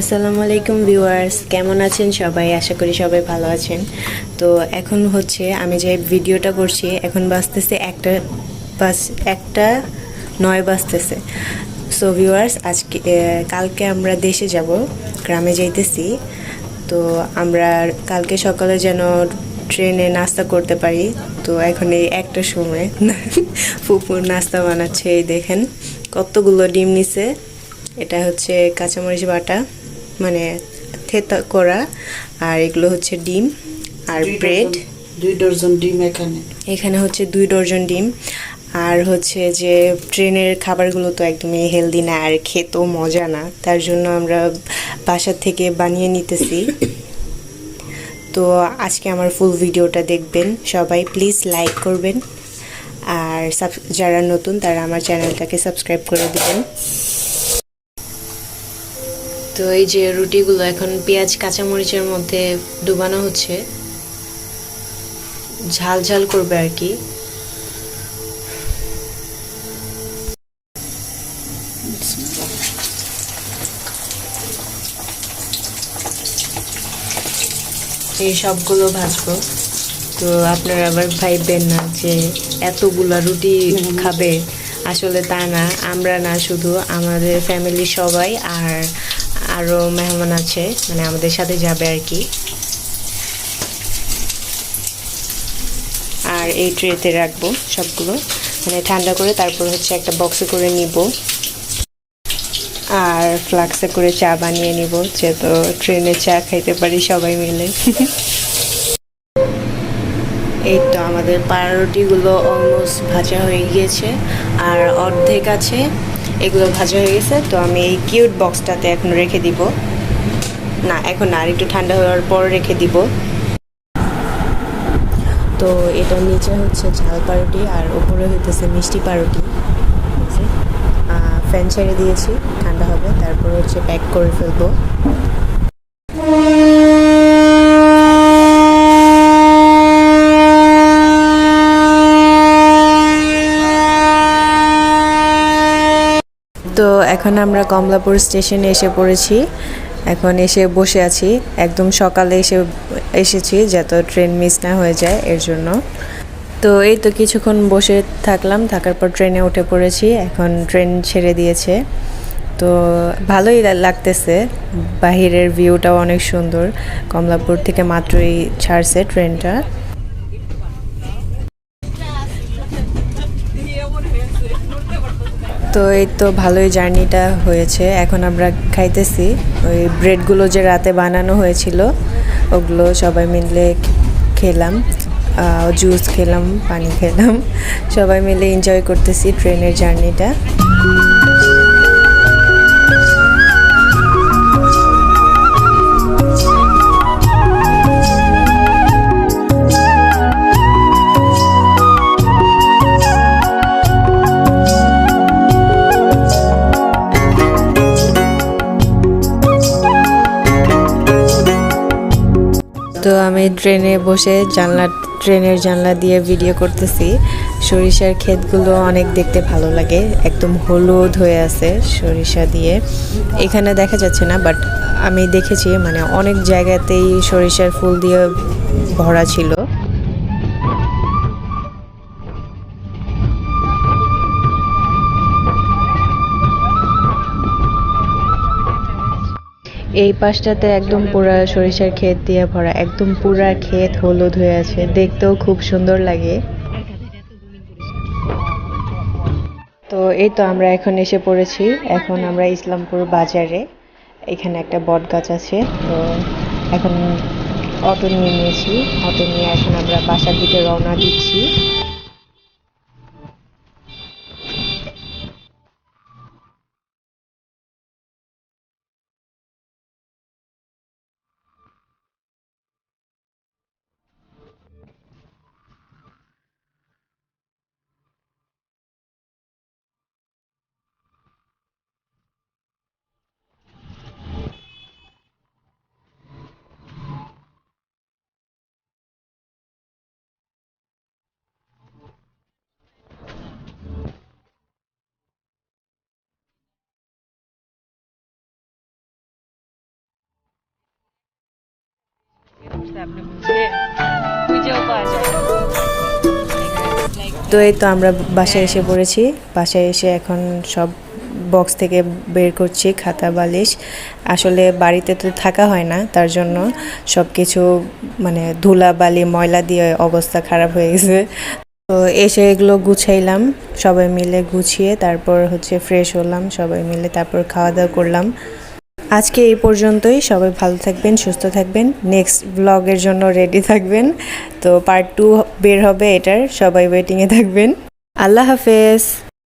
আসসালামু আলাইকুম ভিউয়ার্স, কেমন আছেন সবাই? আশা করি সবাই ভালো আছেন। তো এখন হচ্ছে আমি যে ভিডিওটা করছি, এখন বাজতেছে একটা বাস একটা নয় বাজতেছে। সো ভিউয়ার্স আজকে কালকে আমরা দেশে যাব, গ্রামে যাইতেছি। তো আমরা কালকে সকালে যেন ট্রেনে নাস্তা করতে পারি। তো এখন এই একটা সময় ফুপুর নাস্তা বানাচ্ছে, এই দেখেন। কতগুলো ডিম নিছে, এটা হচ্ছে কাঁচামরিচ বাটা। মানে থেতা করা আর এগুলো হচ্ছে ডিম আর ব্রেড। দুই ডজন ডিম এখানে। এখানে হচ্ছে দুই ডজন ডিম। আর হচ্ছে যে ট্রেনের খাবারগুলো তো একদমই হেলদি না আর খেতেও মজা না। তার জন্য আমরা বাসার থেকে বানিয়ে নিতেছি। তো আজকে আমার ফুল ভিডিওটা দেখবেন সবাই। প্লিজ লাইক করবেন। আর যারা নতুন তারা আমার চ্যানেলটাকে সাবস্ক্রাইব করে দেবেন। তো এই যে রুটিগুলো এখন পেঁয়াজ, কাঁচামরিচের মধ্যে ডুবানো হচ্ছে, ঝাল ঝাল করবে আর কি। এই সবগুলো ভাজবো। তো আপনারা আবার ভাইবেন না যে এতগুলা রুটি খাবে। আসলে তা না, আমরা না, শুধু আমাদের ফ্যামিলি সবাই আর আরও মেহমান আছে মানে আমাদের সাথে যাবে আর কি। আর এই ট্রেতে রাখব সবগুলো। মানে ঠান্ডা করে তারপর হচ্ছে একটা বক্সে করে নিব। আর ফ্লাক্সে করে চা বানিয়ে নিব, যেহেতু ট্রেনে চা খাইতে পারি সবাই মিলে। এই তো আমাদের পাউরুটিগুলো অলমোস্ট ভাজা হয়ে গিয়েছে, আর অর্ধেক আছে। এগুলো ভাজা হয়ে গেছে, তো আমি এই কিউট বক্সটাতে এখন রেখে দিব। না, এখন আর একটু ঠান্ডা হওয়ার পর রেখে দিব। তো এটা নিচে হচ্ছে ঝাল পাউরুটি আর উপরে হইতেছে মিষ্টি পাউরুটি ফ্যান ছেড়ে দিয়েছি, ঠান্ডা হবে, তারপর হচ্ছে প্যাক করে ফেলব। তো এখন আমরা কমলাপুর স্টেশনে এসে পড়েছি। এখন এসে বসে আছি। একদম সকালে এসে, এসেছি যাতে ট্রেন মিস না হয়ে যায় এর জন্য। তো এই তো কিছুক্ষণ বসে থাকলাম। থাকার পর ট্রেনে উঠে পড়েছি। এখন ট্রেন ছেড়ে দিয়েছে। তো ভালোই লাগতেছে। বাহিরের ভিউটাও অনেক সুন্দর। কমলাপুর থেকে মাত্রই ছাড়ছে ট্রেনটা। তো এই তো ভালোই জার্নিটা হয়েছে। এখন আমরা খাইতেছি। ওই ব্রেডগুলো যে রাতে বানানো হয়েছিল, ওগুলো সবাই মিলে খেলাম। জুস খেলাম, পানি খেলাম। সবাই মিলে এনজয় করতেছি ট্রেনের জার্নিটা। তো আমি ট্রেনে বসে জানলা ট্রেনের জানলা দিয়ে ভিডিও করতেছি। সরিষার ক্ষেতগুলো অনেক দেখতে ভালো লাগে, একদম হলুদ হয়ে আছে সরিষা দিয়ে। এখানে দেখা যাচ্ছে না বাট আমি দেখেছি মানে অনেক জায়গাতেই সরিষার ফুল দিয়ে ভরা ছিল। এই পাশটাতে একদম পুরা সরিষার ক্ষেত দিয়ে ভরা, একদম পুরা ক্ষেত হলুদ হয়ে আছে। দেখতেও খুব সুন্দর লাগে। তো এই তো আমরা এখন এসে পড়েছি। এখন আমরা ইসলামপুর বাজারে। এখানে একটা বট গাছ আছে। তো এখন অটো নিয়ে নিয়েছি। অটো নিয়ে এখন আমরা বাসার দিকে রওনা দিচ্ছি। তো এই তো আমরা বাসায় এসে পড়েছি। বাসায় এসে এখন সব বক্স থেকে বের করছি, খাতা, বালিশ। আসলে বাড়িতে তো থাকা হয় না, তার জন্য সব কিছু মানে ধুলা, বালি, ময়লা দিয়ে অবস্থা খারাপ হয়ে গেছে। তো এসে এগুলো গুছাইলাম, সবাই মিলে গুছিয়ে তারপর হচ্ছে ফ্রেশ হলাম, সবাই মিলে তারপর খাওয়া দাওয়া করলাম। আজকে এই পর্যন্তই। সবাই ভালো থাকবেন, সুস্থ থাকবেন। নেক্সট ব্লগের জন্য রেডি থাকবেন। তো পার্ট টু বের হবে এটার। সবাই ওয়েটিংয়ে থাকবেন। আল্লাহ হাফেজ।